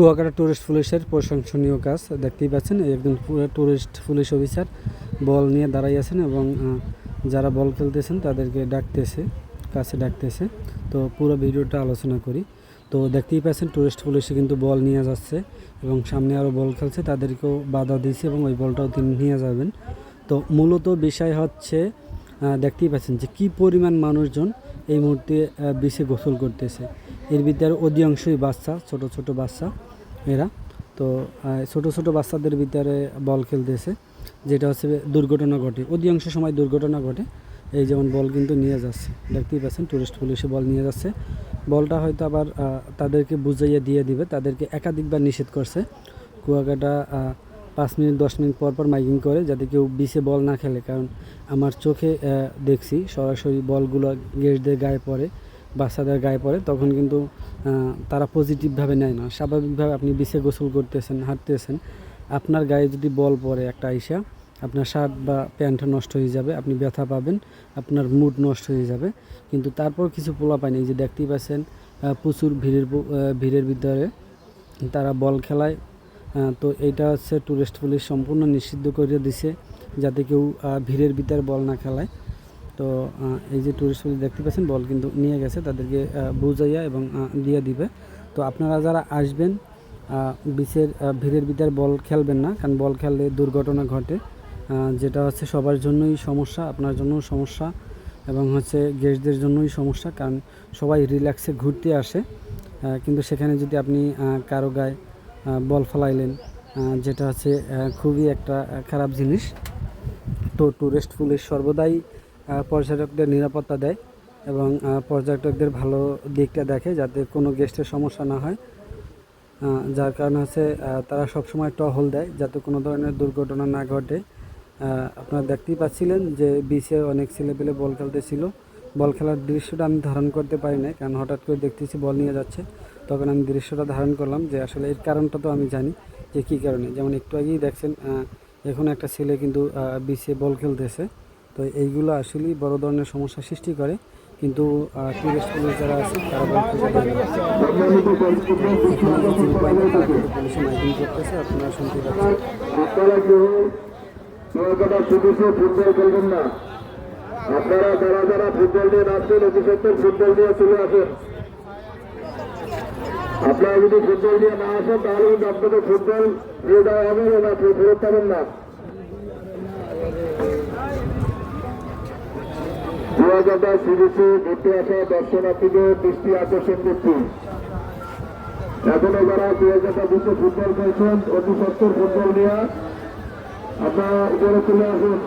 Kuakata tourist পুলিশের প্রশংসনীয় কাজ, দেখতেই পাচ্ছেন একজন টুরিস্ট পুলিশ অফিসার বল নিয়ে দাঁড়াই আছেন এবং যারা বল খেলতেছেন তাদেরকে ডাকতেছে, কাছে ডাকতেছে। তো পুরো ভিডিওটা আলোচনা করি। তো দেখতেই পাচ্ছেন টুরিস্ট পুলিশে কিন্তু বল নিয়ে যাচ্ছে এবং সামনে আরও বল খেলছে, তাদেরকেও বাধা দিয়েছে এবং ওই বলটাও তিনি নিয়ে যাবেন। তো মূলত বিষয় হচ্ছে দেখতেই পাচ্ছেন যে কি পরিমাণ মানুষজন এই মুহূর্তে বিষে গোসল করতেছে। এর ভিতরে অধিকাংশই বাচ্চা, ছোট ছোট বাচ্চা এরা। তো ছোট ছোট বাচ্চাদের ভিতরে বল খেলতেছে, যেটা হচ্ছে দুর্ঘটনা ঘটে। অধিকাংশ সময় দুর্ঘটনা ঘটে। এই যেমন বল কিন্তু নিয়ে যাচ্ছে, দেখতেই পাচ্ছেন টুরিস্ট পুলিশে বল নিয়ে যাচ্ছে। বলটা হয়তো আবার তাদেরকে বুঝাইয়া দিয়ে দিবে, তাদেরকে একাধিকবার নিষেধ করছে। কুয়াকাটা পাঁচ মিনিট, দশ মিনিট পর পর মাইকিং করে, যাতে কেউ বিছে বল না খেলে। কারণ আমার চোখে দেখছি, সরাসরি বলগুলো গেস্টদের গায়ে পড়ে। বাচ্চাদের গায়ে পড়ে, তখন কিন্তু তারা পজিটিভভাবে নেয় না। স্বাভাবিকভাবে আপনি বিছে গোসল করতেছেন, হাঁটতেছেন, আপনার গায়ে যদি বল পড়ে একটা আইসা, আপনার শার্ট বা প্যান্ট নষ্ট হয়ে যাবে, আপনি ব্যথা পাবেন, আপনার মুড নষ্ট হয়ে যাবে। কিন্তু তারপর কিছু পোলা পায়নি যে দেখতেই পাচ্ছেন প্রচুর ভিড়ের ভিড়ের ভিতরে তারা বল খেলায় তো এটা হচ্ছে টুরিস্ট পুলিশ সম্পূর্ণ নিষিদ্ধ করে দিছে, যাতে কেউ ভিড়ের ভিতরে বল না খেলায়। তো এই যে টুরিস্ট পুলিশ দেখতে পাচ্ছেন, বল কিন্তু নিয়ে গেছে, তাদেরকে বুঝাইয়া এবং দিয়ে দিবে। তো আপনারা যারা আসবেন বিচের ভিড়ের ভিতরে বল খেলবেন না, কারণ বল খেললে দুর্ঘটনা ঘটে। যেটা হচ্ছে সবার জন্যই সমস্যা, আপনার জন্যও সমস্যা এবং হচ্ছে গেস্টদের জন্যই সমস্যা, কারণ সবাই রিল্যাক্সে ঘুরতে আসে। কিন্তু সেখানে যদি আপনি কারও গায়ে বল ফেলাইলেন যেটা হচ্ছে খুবই একটা খারাপ জিনিস। তো টুরিস্ট পুলিশ সর্বদাই পর্যটকদের নিরাপত্তা দেয় এবং পর্যটকদের ভালো দিকটা দেখে যাতে কোনো গেস্টের সমস্যা না হয়। যার কারণে হচ্ছে তারা সবসময় টহল দেয় যাতে কোনো ধরনের দুর্ঘটনা না ঘটে। আপনারা দেখতেই পাচ্ছিলেন যে বিচে অনেক ছেলেপেলে বল খেলতে ছিল। বল খেলার দৃশ্যটা আমি ধারণ করতে পারি না কারণ হঠাৎ করে দেখতেছি বল নিয়ে যাচ্ছে। তখন আমি দৃশ্যটা ধারণ করলাম যে আসলে এর কারণটা তো আমি জানি যে কী কারণে। যেমন একটু আগেই দেখছেন এখন একটা ছেলে কিন্তু বিচে বল খেলতেছে। তো এইগুলো আসলেই বড় ধরনের সমস্যা সৃষ্টি করে। কিন্তু টুরিস্ট পুলিশ যারা আছে, তারা পুলিশে মাইকিং করতেছে, আপনারা শুনতে পাচ্ছেন। না, আপনারা যারা যারা ফুটবল নিয়ে নাচছেন অতি সত্তর ফুটবল নিয়ে চলে আসেন। আপনারা যদি ফুটবল নিয়ে না আসেন, তাহলে কিন্তু আপনাদের ফুটবল দিয়ে দেওয়া হবে না ফেরত পাবেন না। কুয়াকাটা সিবিসি ঘুরতে আসা দর্শনার্থীদের দৃষ্টি আকর্ষণ করছি। এখনও যারা কুয়াকাটা বিশ্ব ফুটবল খেলছেন, অতি সত্তর ফুটবল নিয়ে আপনারা উপরে চলে আসুন।